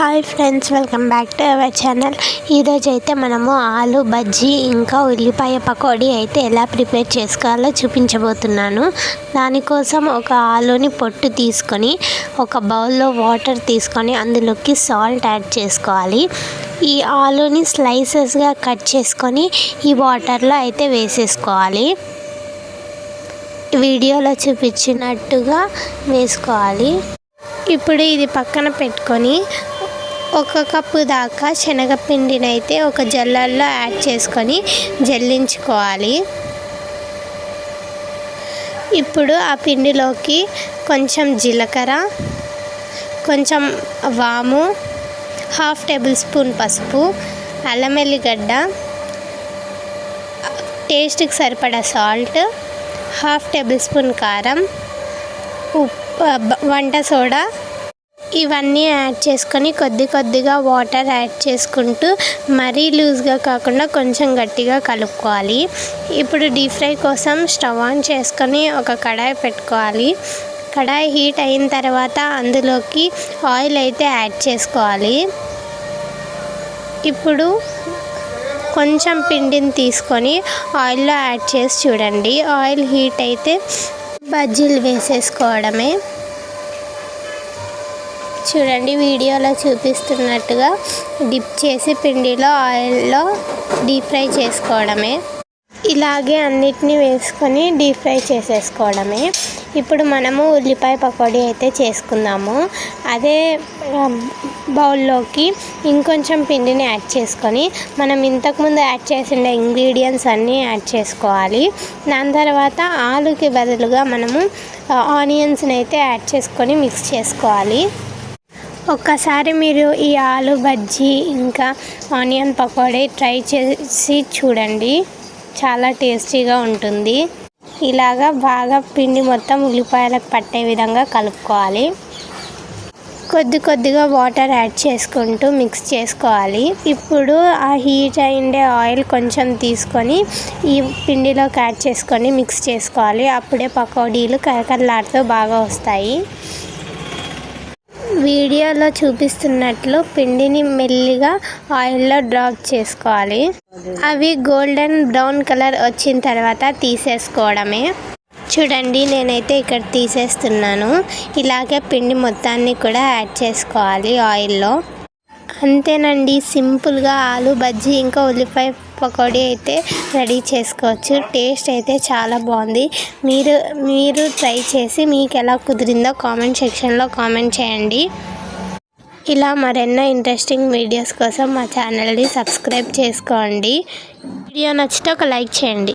Hi friends welcome back to our channel. ఈరోజు అయితే మనము ఆలు బజ్జీ ఇంకా ఉల్లిపాయ పకోడీ అయితే ఎలా ప్రిపేర్ చేసుకోవాలో చూపించబోతున్నాను. దానికోసం ఒక ఆలుని పొట్టు తీసుకొని ఒక బౌల్లో వాటర్ తీసుకొని అందులోకి సాల్ట్ యాడ్ చేసుకోవాలి. ఈ ఆలుని స్లైసెస్గా కట్ చేసుకొని ఈ వాటర్లో అయితే వేసేసుకోవాలి. వీడియోలో చూపించినట్టుగా వేసుకోవాలి. ఇప్పుడు ఇది పక్కన పెట్టుకొని ఒక కప్పు దాకా శనగపిండిని అయితే ఒక జల్లల్లో యాడ్ చేసుకొని జల్లించుకోవాలి. ఇప్పుడు ఆ పిండిలోకి కొంచెం జీలకర్ర కొంచెం వాము హాఫ్ టేబుల్ స్పూన్ పసుపు అల్లం వెల్లిగడ్డ టేస్ట్కి సరిపడా సాల్ట్ హాఫ్ టేబుల్ స్పూన్ కారం ఉప్పు వంట సోడా ఇవన్నీ యాడ్ చేసుకొని కొద్ది కొద్దిగా వాటర్ యాడ్ చేసుకుంటూ మరీ లూజ్గా కాకుండా కొంచెం గట్టిగా కలుపుకోవాలి. ఇప్పుడు డీప్ ఫ్రై కోసం స్టవ్ ఆన్ చేసుకొని ఒక కడాయి పెట్టుకోవాలి. కడాయి హీట్ అయిన తర్వాత అందులోకి ఆయిల్ అయితే యాడ్ చేసుకోవాలి. ఇప్పుడు కొంచెం పిండిని తీసుకొని ఆయిల్లో యాడ్ చేసి చూడండి. ఆయిల్ హీట్ అయితే బజ్జీలు వేసేసుకోవడమే. చూడండి వీడియోలో చూపిస్తున్నట్టుగా డిప్ చేసి పిండిలో ఆయిల్లో డీప్ ఫ్రై చేసుకోవడమే. ఇలాగే అన్నిటినీ వేసుకొని డీప్ ఫ్రై చేసేసుకోవడమే. ఇప్పుడు మనము ఉల్లిపాయ పకోడీ అయితే చేసుకుందాము. అదే బౌల్లోకి ఇంకొంచెం పిండిని యాడ్ చేసుకొని మనం ఇంతకుముందు యాడ్ చేసిన ఇంగ్రీడియంట్స్ అన్నీ యాడ్ చేసుకోవాలి. దాని తర్వాత ఆలుకి బదులుగా మనము ఆనియన్స్ని అయితే యాడ్ చేసుకొని మిక్స్ చేసుకోవాలి. ఒక్కసారి మీరు ఈ ఆలు బజ్జీ ఇంకా ఆనియన్ పకోడీ ట్రై చేసి చూడండి. చాలా టేస్టీగా ఉంటుంది. ఇలాగా బాగా పిండి మొత్తం ఉల్లిపాయలకు పట్టే విధంగా కలుపుకోవాలి. కొద్ది కొద్దిగా వాటర్ యాడ్ చేసుకుంటూ మిక్స్ చేసుకోవాలి. ఇప్పుడు ఆ హీట్ అయిండే ఆయిల్ కొంచెం తీసుకొని ఈ పిండిలోకి యాడ్ చేసుకొని మిక్స్ చేసుకోవాలి. అప్పుడే పకోడీలు కరకరలాడుతూ బాగా వస్తాయి. వీడియోలో చూపిస్తున్నట్లు పిండిని మెల్లిగా ఆయిల్లో డ్రాప్ చేసుకోవాలి. అవి గోల్డెన్ బ్రౌన్ కలర్ వచ్చిన తర్వాత తీసేసుకోవడమే. చూడండి నేనైతే ఇక్కడ తీసేస్తున్నాను. ఇలాగే పిండి మొత్తాన్ని కూడా యాడ్ చేసుకోవాలి ఆయిల్లో. అంతేనండి సింపుల్గా ఆలు బజ్జీ ఇంకా ఉల్లిపాయ పకోడీ అయితే రెడీ చేసుకోవచ్చు. టేస్ట్ అయితే చాలా బాగుంది. మీరు మీరు ట్రై చేసి మీకు ఎలా కుదిరిందో కామెంట్ సెక్షన్లో కామెంట్ చేయండి. ఇలా మరెన్నో ఇంట్రెస్టింగ్ వీడియోస్ కోసం మా ఛానల్ని సబ్స్క్రైబ్ చేసుకోండి. వీడియో నచ్చితే ఒక లైక్ చేయండి.